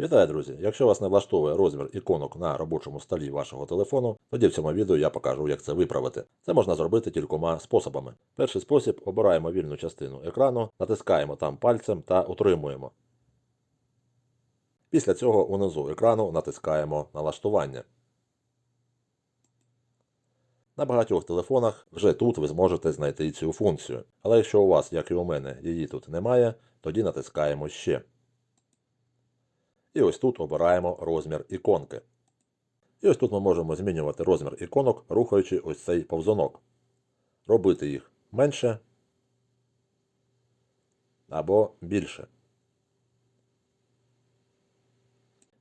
Вітаю, друзі! Якщо вас не влаштовує розмір іконок на робочому столі вашого телефону, тоді в цьому відео я покажу, як це виправити. Це можна зробити кількома способами. Перший спосіб обираємо вільну частину екрану, натискаємо там пальцем та утримуємо. Після цього унизу екрану натискаємо налаштування. На багатьох телефонах вже тут ви зможете знайти цю функцію. Але якщо у вас, як і у мене, її тут немає, тоді натискаємо ще. І ось тут обираємо розмір іконки. І ось тут ми можемо змінювати розмір іконок, рухаючи ось цей повзунок. Робити їх менше або більше.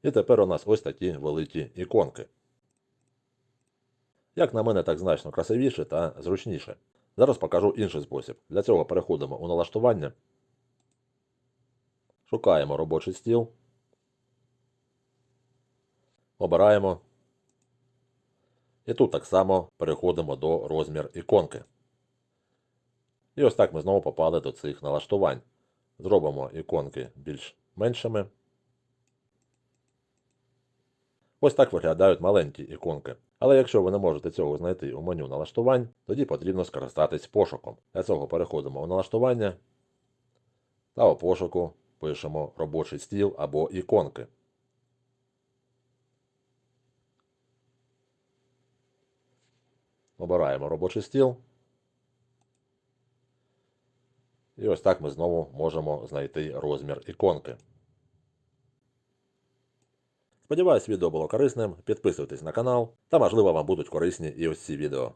І тепер у нас ось такі великі іконки. Як на мене, так значно красивіше та зручніше. Зараз покажу інший спосіб. Для цього переходимо у налаштування. Шукаємо робочий стіл. Обираємо. І тут так само переходимо до розмір іконки. І ось так ми знову попали до цих налаштувань. Зробимо іконки більш меншими. Ось так виглядають маленькі іконки. Але якщо ви не можете цього знайти у меню налаштувань, тоді потрібно скористатись пошуком. Для цього переходимо у налаштування та у пошуку пишемо робочий стіл або іконки. Обираємо робочий стіл. І ось так ми знову можемо знайти розмір іконки. Сподіваюсь, відео було корисним. Підписуйтесь на канал, та можливо вам будуть корисні і ось ці відео.